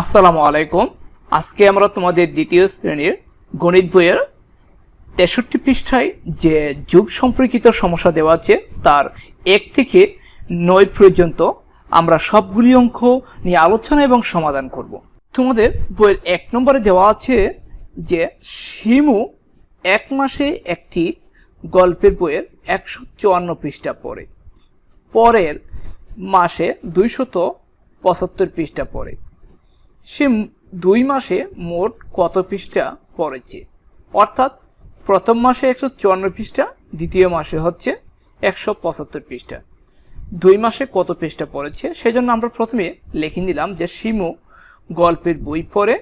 আসসালামু আলাইকুম। আজকে আমরা তোমাদের দ্বিতীয় শ্রেণির গণিত বইয়ের তেষট্টি পৃষ্ঠায় যে যুগ সম্পর্কিত সমস্যা দেওয়া আছে, তার এক থেকে নয় পর্যন্ত আমরা সবগুলি অঙ্ক নিয়ে আলোচনা এবং সমাধান করব। তোমাদের বইয়ের এক নম্বরে দেওয়া আছে যে শিমু এক মাসে একটি গল্পের বইয়ের একশো চুয়ান্ন পৃষ্ঠা পড়ে। পরের মাসে দুইশত পঁচাত্তর পৃষ্ঠা পড়ে। সে দুই মাসে মোট কত পৃষ্ঠা পড়েছে? অর্থাৎ প্রথম মাসে একশো চুয়ান্ন পৃষ্ঠা, দ্বিতীয় মাসে হচ্ছে একশো পঁচাত্তর পৃষ্ঠা। দুই মাসে কত পৃষ্ঠা পড়েছে? সেজন্য আমরা প্রথমে লিখে নিলাম যে শিমু গল্পের বই পড়ে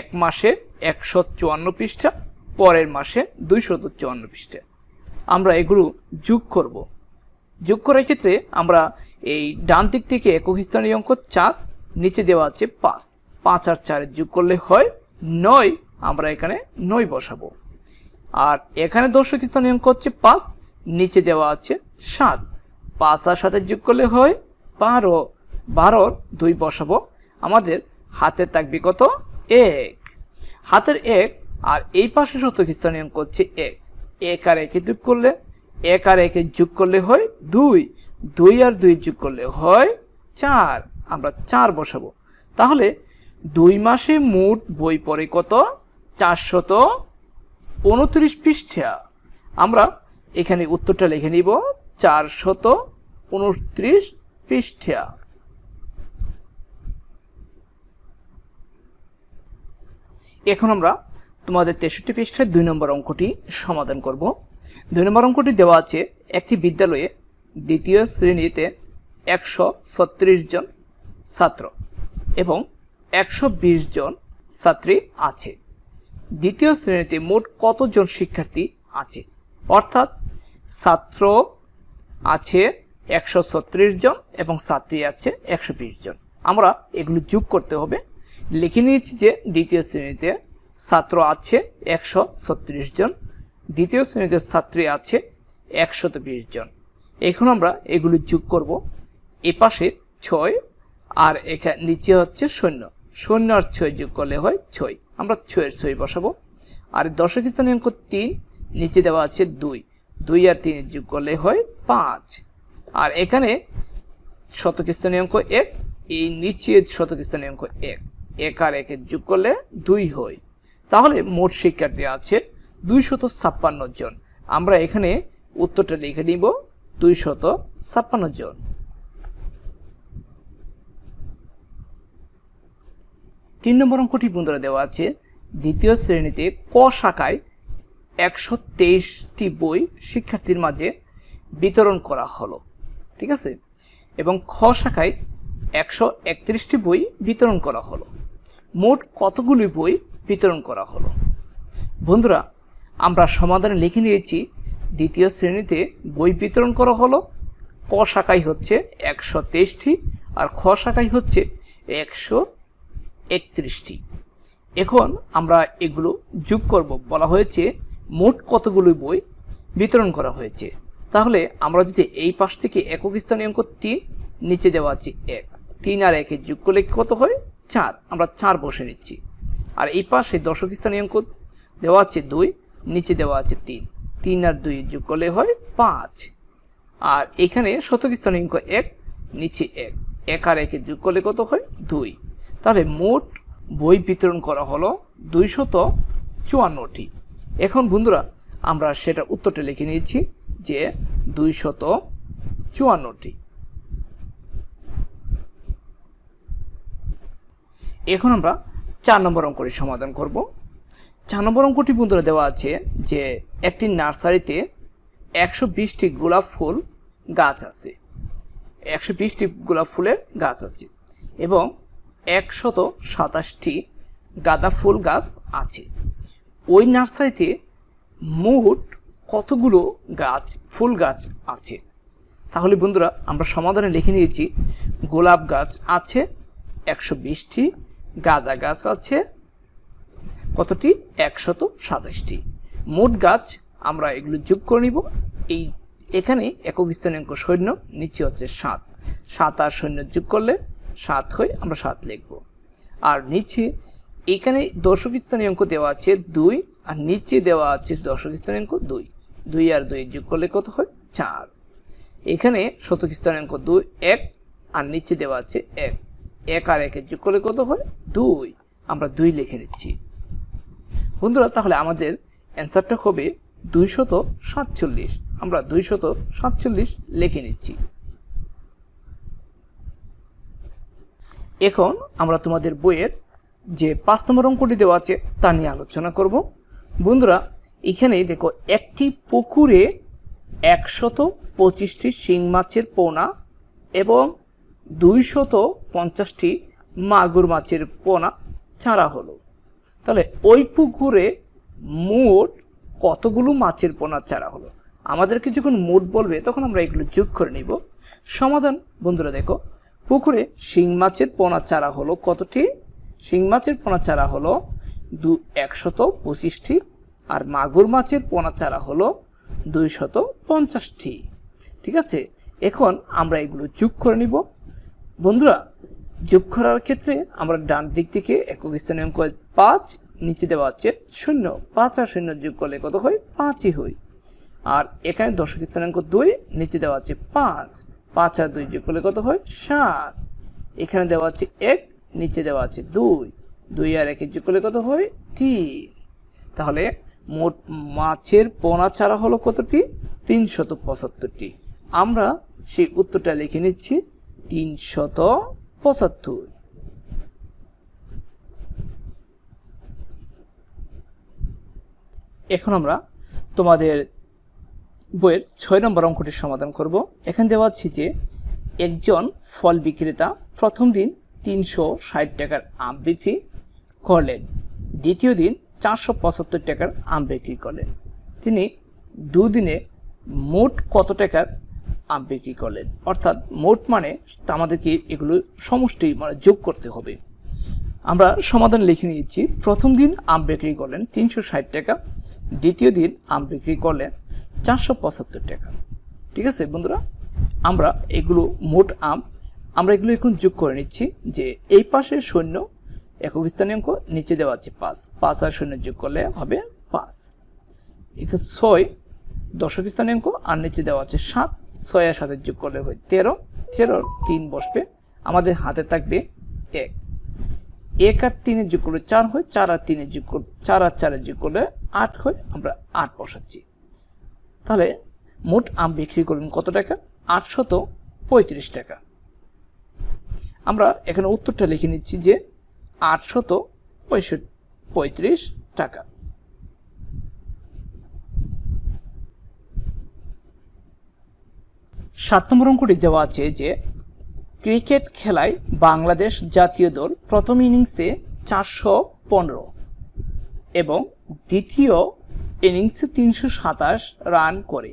এক মাসে একশো চুয়ান্ন পৃষ্ঠা, পরের মাসে দুইশত চুয়ান্ন পৃষ্ঠা। আমরা এগুলো যোগ করব। যোগ করার ক্ষেত্রে আমরা এই ডান দিক থেকে একক স্থানীয় অঙ্ক চার, নিচে দেওয়া আছে পাঁচ। পাঁচ আর চারের যোগ করলে হয় নয়। আমরা এখানে নয় বসাবো। আর এখানে দর্শক স্থানীয় অঙ্ক হচ্ছে পাঁচ, নিচে দেওয়া আছে সাত। পাঁচ আর সাথে যোগ করলে হয় বারো। বারোর দুই বসাবো। আমাদের হাতের থাকবে কত? এক। হাতের এক আর এই পাশে শতক স্থানীয় অঙ্ক হচ্ছে এক। এক আর একে যোগ করলে, এক আর একে যোগ করলে হয় দুই। দুই আর দুই যোগ করলে হয় চার। আমরা চার বসাবো। তাহলে দুই মাসে মোট বই পড়ে কত? চারশত উনত্রিশ পৃষ্ঠা। আমরা এখানে উত্তরটা লিখে নিব। চারশত উনত্রিশ পৃষ্ঠা। এখন আমরা তোমাদের তেষট্টি পৃষ্ঠায় দুই নম্বর অঙ্কটি সমাধান করব। দুই নম্বর অঙ্কটি দেওয়া আছে একটি বিদ্যালয়ে দ্বিতীয় শ্রেণীতে একশো ছত্রিশ জন ছাত্র এবং একশো বিশ জন ছাত্রী আছে। দ্বিতীয় শ্রেণীতে মোট কতজন শিক্ষার্থী আছে? অর্থাৎ ছাত্র আছে একশো ছত্রিশ জন এবং ছাত্রী আছে একশো বিশ জন। আমরা এগুলো যোগ করতে হবে। লিখে নিয়েছি যে দ্বিতীয় শ্রেণীতে ছাত্র আছে একশো ছত্রিশ জন, দ্বিতীয় শ্রেণীতে ছাত্রী আছে একশত বিশ জন। এখন আমরা এগুলো যোগ করব। এ পাশে ছয় আর এখানে নিচে হচ্ছে শূন্য। শূন্য আর ছয় যোগ করলে হয় ছয়। আমরা ছয়ের ছয় বসাবো। আর দশক স্থানে অঙ্ক তিন, নিচে দেওয়া আছে দুই। দুই আর তিন যোগ করলে হয় পাঁচ। আর এখানে শতক স্থানীয় অঙ্ক এক, এই নিচে শতক স্থানীয় অঙ্ক এক। এক আর একের যোগ করলে দুই হয়। তাহলে মোট শিক্ষার্থী আছে দুইশত ছাপ্পান্ন জন। আমরা এখানে উত্তরটা লিখে নিব, দুইশত ছাপ্পান্ন জন। তিন নম্বর অঙ্কটি বন্ধুরা দেওয়া আছে। দ্বিতীয় শ্রেণীতে ক শাখায় একশো তেইশটি বই শিক্ষার্থীর মাঝে বিতরণ করা হলো। ঠিক আছে? এবং খ শাখায় একশো একত্রিশটি বই বিতরণ করা হলো। মোট কতগুলি বই বিতরণ করা হলো? বন্ধুরা, আমরা সমাধানে লিখে নিয়েছি, দ্বিতীয় শ্রেণীতে বই বিতরণ করা হলো, ক শাখায় হচ্ছে একশো তেইশটি আর খ শাখায় হচ্ছে একশো একত্রিশটি। এখন আমরা এগুলো যোগ করব। বলা হয়েছে মোট কতগুলো বই বিতরণ করা হয়েছে। তাহলে আমরা যদি এই পাশ থেকে একক স্থানীয় অঙ্ক তিন, নিচে দেওয়া আছে এক। তিন আর একে যোগ করলে কত হয়? চার। আমরা চার বসে নিচ্ছি। আর এই পাশে দশক স্থানীয় অঙ্ক দেওয়া আছে দুই, নিচে দেওয়া আছে তিন। তিন আর দুই যোগ করলে হয় পাঁচ। আর এখানে শতক স্থানীয় অঙ্ক এক, নিচে এক। এক আর একে যোগ করলে কত হয়? দুই। তাহলে মোট বই বিতরণ করা হলো দুইশত চুয়ান্নটি। এখন বন্ধুরা, আমরা সেটা উত্তরটা লিখে নিয়েছি যে দুইশত চুয়ান্নটি। এখন আমরা চার নম্বর অঙ্কটি সমাধান করব। চার নম্বর অঙ্কটি বন্ধুরা দেওয়া আছে যে একটি নার্সারিতে একশো বিশটি গোলাপ ফুল গাছ আছে। একশো বিশটি গোলাপ ফুলের গাছ আছে এবং একশত সাতাশটি গাঁদা ফুল গাছ আছে। ওই নার্সারিতে মোট কতগুলো গাছ, ফুল গাছ আছে? তাহলে বন্ধুরা, আমরা সমাধানে লিখে নিয়েছি, গোলাপ গাছ আছে, একশো বিশটি, গাঁদা গাছ আছে, কতটি? একশত সাতাশটি। মোট গাছ আমরা এগুলো যোগ করে নিব। এই, এখানে একক স্থানাঙ্ক সৈন্য, নিচে হচ্ছে সাত। সাত আর সৈন্য যোগ করলে সাত হয় আমরা সাত লিখব। আর নিচে এখানে দর্শক স্থানীয় অঙ্ক দেওয়া আছে দুই, আর নিচে দেওয়া আছে দর্শক স্থানীয় অঙ্ক দুই। দুই আর দুই যোগ করলে কত হয়? চার। এখানে শতক স্থানীয় অঙ্ক দুই, এক, আর নিচে দেওয়া আছে এক। এক আর একের যোগ করলে কত হয়? দুই। আমরা দুই লিখে নিচ্ছি। বন্ধুরা, তাহলে আমাদের অ্যান্সারটা হবে দুইশত সাতচল্লিশ। আমরা দুইশত সাতচল্লিশ লিখে নিচ্ছি। এখন আমরা তোমাদের বইয়ের যে পাঁচ নম্বর অঙ্কটি দেওয়া আছে, তা নিয়ে আলোচনা করব। বন্ধুরা এখানে দেখো, একটি পুকুরে একশত পঁচিশটি শিং মাছের পোনা এবং দুইশত পঞ্চাশটি মাগুর মাছের পোনা ছাড়া হলো। তাহলে ওই পুকুরে মোট কতগুলো মাছের পোনা চারা হলো? আমাদেরকে যখন মোট বলবে, তখন আমরা এগুলো যোগ করে নিব। সমাধান, বন্ধুরা দেখো পুকুরে শিং মাছের পোনা চারা হলো কতটি? শিং মাছের পোনা চারা হলো দু, একশত পঁচিশটি আর মাগুর মাছের পোনা চারা হলো দুইশত পঞ্চাশটি। ঠিক আছে? এখন আমরা এগুলো যোগ করে নিব। বন্ধুরা, যোগ করার ক্ষেত্রে আমরা ডান দিক থেকে একক স্থানীয় অঙ্ক পাঁচ, নিচে দেওয়া হচ্ছে শূন্য। পাঁচ আর শূন্য যোগ করলে কত হয়? পাঁচই হয়। আর এখানে দশক স্থানাঙ্ক দুই, নিচে দেওয়া আছে পাঁচ। পাঁচ আর দুই যোগ করলে কত হয়? সাত। এখানে দেওয়া আছে এক, নিচে দেওয়া আছে দুই। দুই আর একের যোগ করলে কত হয়? তিন। তাহলে মোট মাছের পোনা চারা হলো কতটি? তিনশত পঁচাত্তরটি। আমরা সেই উত্তরটা লিখে নিচ্ছি, তিনশত পঁচাত্তর। এখন আমরা তোমাদের বইয়ের ছয় নম্বর অঙ্কটির সমাধান করব। এখানে দেওয়া আছে যে, একজন ফল বিক্রেতা প্রথম দিন তিনশো ষাট টাকার আম বিক্রি করলেন। দ্বিতীয় দিন চারশো পঁচাত্তর টাকার আম বিক্রি করলেন। তিনি দুদিনে মোট কত টাকার আম বিক্রি করলেন? অর্থাৎ মোট মানে আমাদেরকে এগুলো সমষ্টি মানে যোগ করতে হবে। আমরা সমাধান লিখে নিয়েছি। প্রথম দিন আম বিক্রি করলেন তিনশো ষাট টাকা, দ্বিতীয় দিন আম বিক্রি করলেন চারশো পঁচাত্তর টাকা। ঠিক আছে বন্ধুরা? আমরা এগুলো মোট আম, আমরা এগুলো এখন যোগ করে নিচ্ছি যে এই পাশে শূন্য একক স্থানীয় অঙ্ক, নিচে দেওয়া আছে পাঁচ। পাঁচ আর শূন্য যোগ করলে হবে পাঁচ। এখানে ছয় দশক স্থানীয় অঙ্ক আর নিচে দেওয়া আছে সাত। ছয় আর সাতের যোগ করলে হয় তেরো। তেরোর তিন বসবে। আমাদের হাতে থাকবে এক। এক আর তিনের যোগ করলে চার হয়, চার আর তিনের যোগ চার আর চারের যোগ করলে আট হয়। আমরা আট বসাচ্ছি। তাহলে মোট আম বিক্রি করলেন কত টাকা? আটশত পঁয়ত্রিশ টাকা। আমরা এখানে উত্তরটা লিখে নিচ্ছি যে আটশত পঁয়ষট্টি পঁয়ত্রিশ টাকা। সাত নম্বর অঙ্কটি দেওয়া আছে যে ক্রিকেট খেলায় বাংলাদেশ জাতীয় দল প্রথম ইনিংসে চারশো পনেরো এবং দ্বিতীয় ইনিংসে তিনশো সাতাশ রান করে।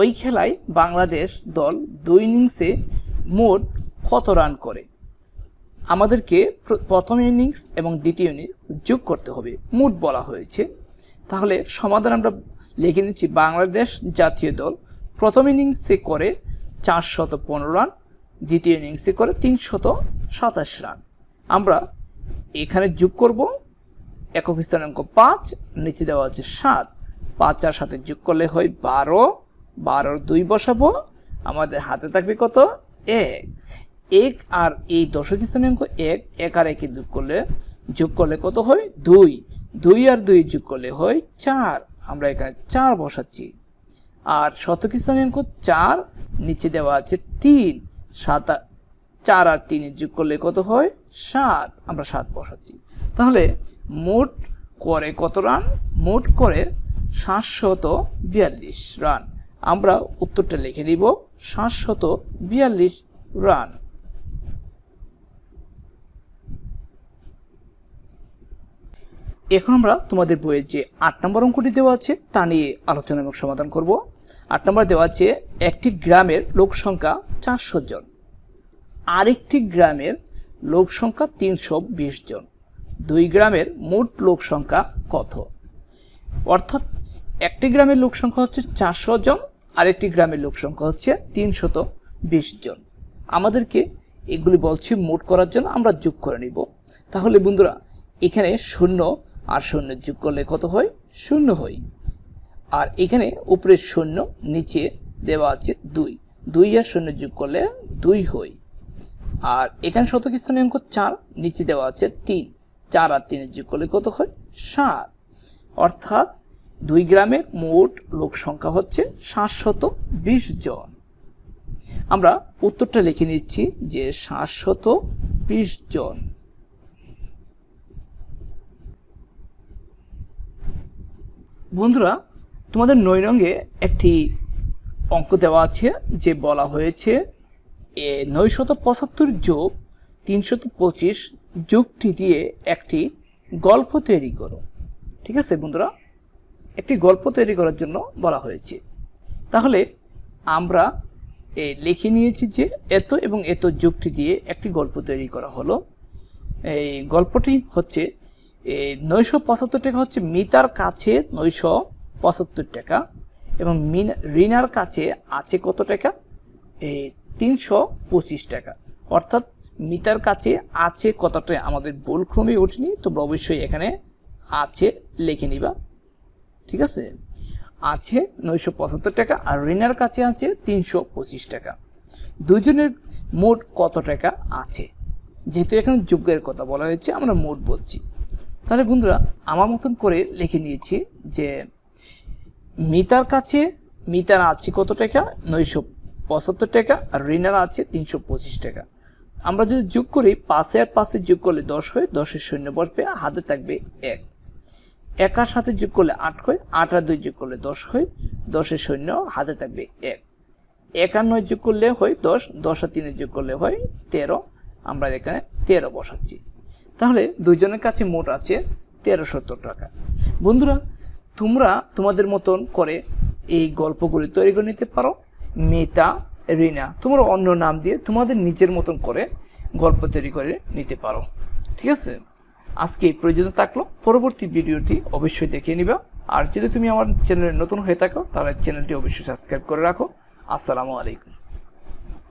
ওই খেলায় বাংলাদেশ দল দুই ইনিংসে মোট কত রান করে? আমাদেরকে প্রথম ইনিংস এবং দ্বিতীয় ইনিংস যোগ করতে হবে, মোট বলা হয়েছে। তাহলে সমাধান আমরা লিখে নিচ্ছি, বাংলাদেশ জাতীয় দল প্রথম ইনিংসে করে চারশত পনেরো রান দ্বিতীয় ইনিংসে করে তিনশত সাতাশ রান আমরা এখানে যোগ করব একক স্থানাঙ্ক পাঁচ, নিচে দেওয়া হচ্ছে সাত। পাঁচ আর সাথে যোগ করলে হয় বারো। বারোর দুই বসাবো। আমাদের হাতে থাকবে কত? এক। এক আর এই দশক স্থানাঙ্ক এক। এক আর একে যোগ করলে যোগ করলে কত হয়? দুই। দুই আর দুই যোগ করলে হয় চার। আমরা এখানে চার বসাচ্ছি। আর শতক স্থানাঙ্ক চার, নিচে দেওয়া আছে তিন। সাত চার আর তিনের যোগ করলে কত হয়? সাত। আমরা সাত বসাচ্ছি। তাহলে মোট করে কত রান? মোট করে সাতশত বিয়াল্লিশ রান। আমরা উত্তরটা লিখে দিব, সাতশত বিয়াল্লিশ রান। এখন আমরা তোমাদের বইয়ের যে আট নম্বর অঙ্কটি দেওয়া আছে, তা নিয়ে আলোচনা এবং সমাধান করব। আট নম্বর দেওয়া আছে, একটি গ্রামের লোক সংখ্যা চারশো জন। আরেকটি গ্রামের লোক সংখ্যা তিনশো বিশ জন। দুই গ্রামের মোট লোক সংখ্যা কত? অর্থাৎ একটি গ্রামের লোক সংখ্যা হচ্ছে চারশো জন, আরেকটি গ্রামের লোক সংখ্যা হচ্ছে তিনশত বিশ জন। আমাদেরকে এগুলি বলছি মোট করার জন্য আমরা যোগ করে নিব। তাহলে বন্ধুরা, এখানে শূন্য আর শূন্য যোগ করলে কত হয়? শূন্য হয়। আর এখানে উপরে শূন্য, নিচে দেওয়া আছে দুই। দুই আর শূন্য যোগ করলে দুই হয়। আর এখানে শতক অঙ্ক চার, নিচে দেওয়া আছে তিন। চার আর তিনের যোগ করলে কত হয়? সাত। অর্থাৎ দুই গ্রামের মোট লোক সংখ্যা হচ্ছে সাতশত বিশ জন। আমরা উত্তরটা লিখে নিচ্ছি যে সাতশত বিশ জন। বন্ধুরা, তোমাদের নয় রঙে একটি অঙ্ক দেওয়া আছে যে বলা হয়েছে, এ নয়শত পঁচাত্তর যোগ তিনশত পঁচিশ যোগটি দিয়ে একটি গল্প তৈরি করো। ঠিক আছে বন্ধুরা? একটি গল্প তৈরি করার জন্য বলা হয়েছে। তাহলে আমরা এ লিখে নিয়েছি যে এত এবং এত যুক্তি দিয়ে একটি গল্প তৈরি করা হলো। এই গল্পটি হচ্ছে এই নয়শো পঁচাত্তর টাকা হচ্ছে মিতার কাছে নয়শো পঁচাত্তর টাকা এবং রিনার কাছে আছে কত টাকা? এই তিনশো পঁচিশ টাকা। অর্থাৎ মিতার কাছে আছে কতটা আমাদের ভুল ক্রমে ওঠেনি তোমরা অবশ্যই এখানে আছে লিখে নিবা। ঠিক আছে? আছে নয়শো পঁচাত্তর টাকা আর রিনার কাছে আছে তিনশো পঁচিশ টাকা। দুজনের মোট কত টাকা আছে? যেহেতু এখানে যোগ্যের কথা বলা হয়েছে, আমরা মোট বলছি। তাহলে বন্ধুরা, আমার মতন করে লিখে নিয়েছি যে মিতার কাছে মিতার আছে কত টাকা? নয়শো পঁচাত্তর টাকা আর রিনার আছে তিনশো পঁচিশ টাকা। আমরা যদি যোগ করি পাশে আর পাশে যোগ করলে দশ হয়, দশের শূন্য বসবে, হাতে থাকবে এক। একার সাথে যোগ করলে আট হয়, আট আর দুই যোগ করলে দশ হয়, দশের শূন্য, হাতে থাকবে এক। এক আর নয় যোগ করলে হয় দশ দশ আর তিনে যোগ করলে হয় তেরো, আমরা এখানে তেরো বসাচ্ছি। তাহলে দুইজনের কাছে মোট আছে তেরো সত্তর টাকা। বন্ধুরা, তোমরা তোমাদের মতন করে এই গল্পগুলি তৈরি করে নিতে পারো। মেতা রিনা, তোমরা অন্য নাম দিয়ে তোমাদের নিজের মতন করে গল্প তৈরি করে নিতে পারো। ঠিক আছে? আজকে এই প্রয়োজন থাকল। পরবর্তী ভিডিওটি অবশ্যই দেখে নিবা। আর যদি তুমি আমার চ্যানেলে নতুন হয়ে থাকো, তাহলে চ্যানেলটি অবশ্যই সাবস্ক্রাইব করে রাখো। আসসালামু আলাইকুম।